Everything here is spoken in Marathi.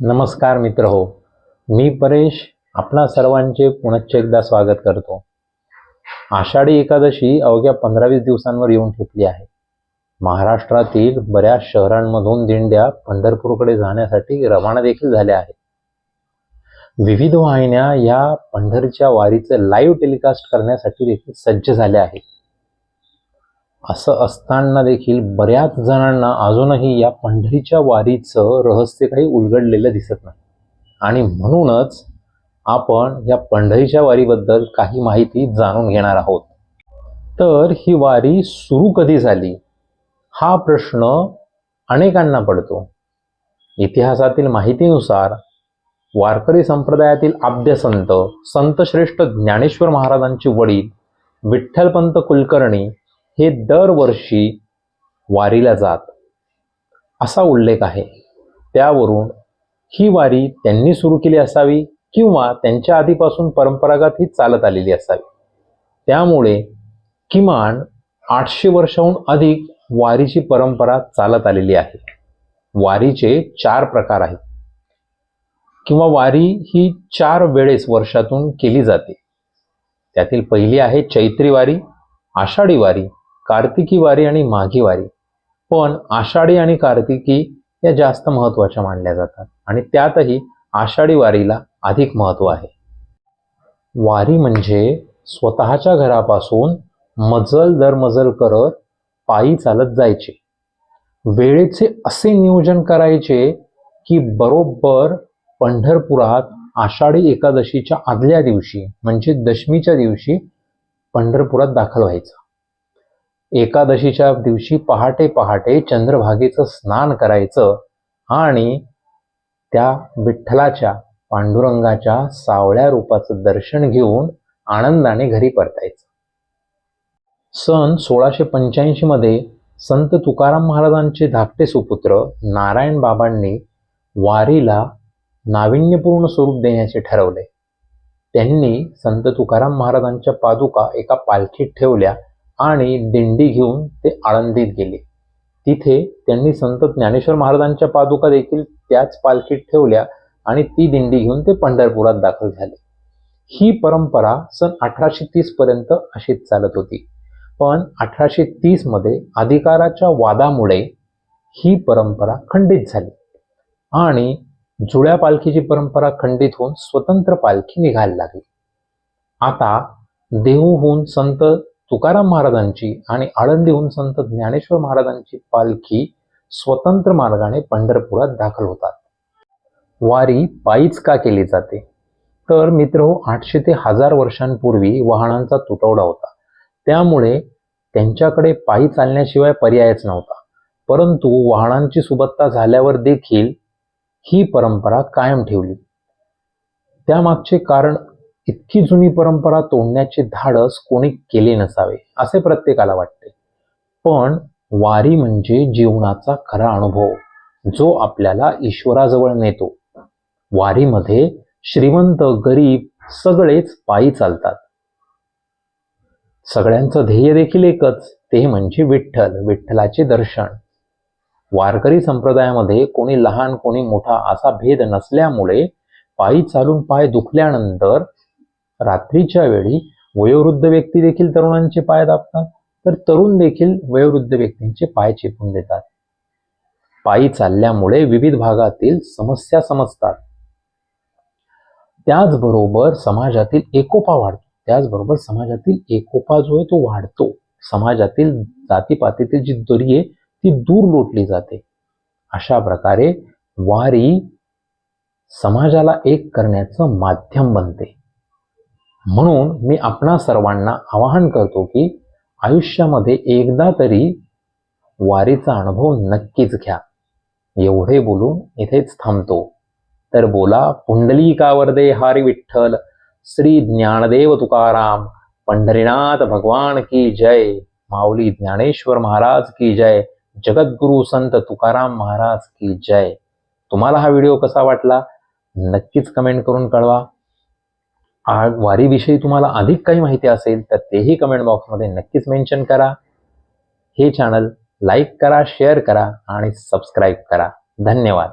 नमस्कार मित्र हो. मी परेश आपणा सर्वांचे पुनश्च एकदा स्वागत करतो. आषाढी एकादशी अवघ्या पंधरा वीस दिवसांवर येऊन ठेपली आहे. महाराष्ट्रातील बऱ्याच शहरांमधून दिंड्या पंढरपूरकडे जाण्यासाठी रवाना देखील झाल्या आहेत. विविध वाहिन्या या पंढरीच्या वारीचं लाईव्ह टेलिकास्ट करण्यासाठी देखील सज्ज झाल्या आहेत. असं असताना देखील बऱ्याच जणांना अजूनही या पंढरीच्या वारीचं रहस्य काही उलगडलेलं दिसत नाही. आणि म्हणूनच आपण या पंढरीच्या वारीबद्दल काही माहिती जाणून घेणार आहोत. तर ही वारी सुरू कधी झाली? हा प्रश्न अनेकांना पडतो. इतिहासातील माहितीनुसार वारकरी संप्रदायातील आद्यसंत संतश्रेष्ठ ज्ञानेश्वर महाराजांचे वडील विठ्ठलपंत कुलकर्णी हे दरवर्षी वारीला जात. असा उल्लेख आहे. त्यावरून ही वारी त्यांनी सुरू केली असावी किंवा त्यांच्या आधीपासून परंपरागत ही चालत आलेली असावी. त्यामुळे किमान आठशे वर्षाहून अधिक वारीची परंपरा चालत आलेली आहे. वारीचे चार प्रकार आहेत. किंवा वारी ही चार वेळेस वर्षातून केली जाते. त्यातील पहिली आहे चैत्री वारी आषाढी वारी कार्तिकी वारी आणि माघी वारी. पण आषाढी आणि कार्तिकी या जास्त महत्त्वाच्या मानल्या जातात आणि त्यातही आषाढी वारीला अधिक महत्त्व आहे. वारी म्हणजे स्वतःच्या घरापासून मजल दर मजल करत पायी चालत जायचे. वेळेचे असे नियोजन करायचे की बरोबर पंढरपुरात आषाढी एकादशीच्या आदल्या दिवशी म्हणजे दशमीच्या दिवशी पंढरपुरात दाखल व्हायचं. एकादशीच्या दिवशी पहाटे पहाटे चंद्रभागेचं स्नान करायचं आणि त्या विठ्ठलाच्या पांडुरंगाच्या सावळ्या रूपाचं दर्शन घेऊन आनंदाने घरी परतायचं. सन सोळाशे पंच्याऐंशी मध्ये संत तुकाराम महाराजांचे धाकटे सुपुत्र नारायण बाबांनी वारीला नाविन्यपूर्ण स्वरूप देण्याचे ठरवले. त्यांनी संत तुकाराम महाराजांच्या पादुका एका पालखीत ठेवल्या आणि दिंडी घेऊन ते आळंदीत गेले. तिथे त्यांनी संत ज्ञानेश्वर महाराजांच्या पादुका देखील त्याच पालखीत ठेवल्या आणि ती दिंडी घेऊन ते पंढरपुरात दाखल झाले. ही परंपरा सन अठराशे तीस पर्यंत अशीच चालत होती. पण अठराशे तीसमध्ये अधिकाराच्या वादामुळे ही परंपरा खंडित झाली आणि जुळ्या पालखीची परंपरा खंडित होऊन स्वतंत्र पालखी निघायला लागली. आता देहूहून संत तुकाराम महाराजांची आणि आळंदीहून संत ज्ञानेश्वर महाराजांची पालखी स्वतंत्र मार्गाने पंढरपुरात दाखल होतात. वारी पायीच का केली जाते? तर मित्र हो आठशे ते हजार वर्षांपूर्वी वाहनांचा तुटवडा होता. त्यामुळे त्यांच्याकडे पायी चालण्याशिवाय पर्यायच नव्हता. परंतु वाहनांची सुबत्ता झाल्यावर देखील ही परंपरा कायम ठेवली. त्यामागचे कारण इतकी जुनी परंपरा तोडण्याचे धाडस कोणी केले नसावे असे प्रत्येकाला वाटते. पण वारी म्हणजे जीवनाचा खरा अनुभव जो आपल्याला ईश्वराजवळ नेतो. वारीमध्ये श्रीमंत गरीब सगळेच पायी चालतात. सगळ्यांचं ध्येय देखील एकच ते म्हणजे विठ्ठल विठ्ठलाचे दर्शन. वारकरी संप्रदायामध्ये कोणी लहान कोणी मोठा असा भेद नसल्यामुळे पायी चालून पाय दुखल्यानंतर रात्रीच्या वेळी वयोवृद्ध व्यक्ती देखील तरुणांचे पाय दाबतात तर तरुण देखील वयोवृद्ध व्यक्तींचे पाय चेपून देतात. पायी चालल्यामुळे विविध भागातील समस्या समजतात. त्याचबरोबर समाजातील एकोपा वाढतो. त्याचबरोबर समाजातील एकोपा जो आहे तो वाढतो. समाजातील जातीपातीतील जी दरी आहे ती दूर लोटली जाते. अशा प्रकारे वारी समाजाला एक करण्याचं माध्यम बनते. म्हणून मी आपणा सर्वांना आवाहन करतो की आयुष्यामध्ये एकदा तरी वारीचा अनुभव नक्कीच घ्या. एवढे बोलून इथेच थांबतो. तर बोला पुंडलिकावर्दे हरी विठ्ठल श्री ज्ञानदेव तुकाराम पंढरीनाथ भगवान की जय माऊली ज्ञानेश्वर महाराज की जय जगद्गुरु संत तुकाराम महाराज की जय. तुम्हाला हा व्हिडिओ कसा वाटला? नक्कीच कमेंट करून कळवा. वारीविषयी तुम्हाला अधिक काही माहिती असेल तर तेही कमेंट बॉक्समध्ये नक्कीच मेन्शन करा. हे चॅनल लाईक करा शेअर करा आणि सबस्क्राईब करा. धन्यवाद.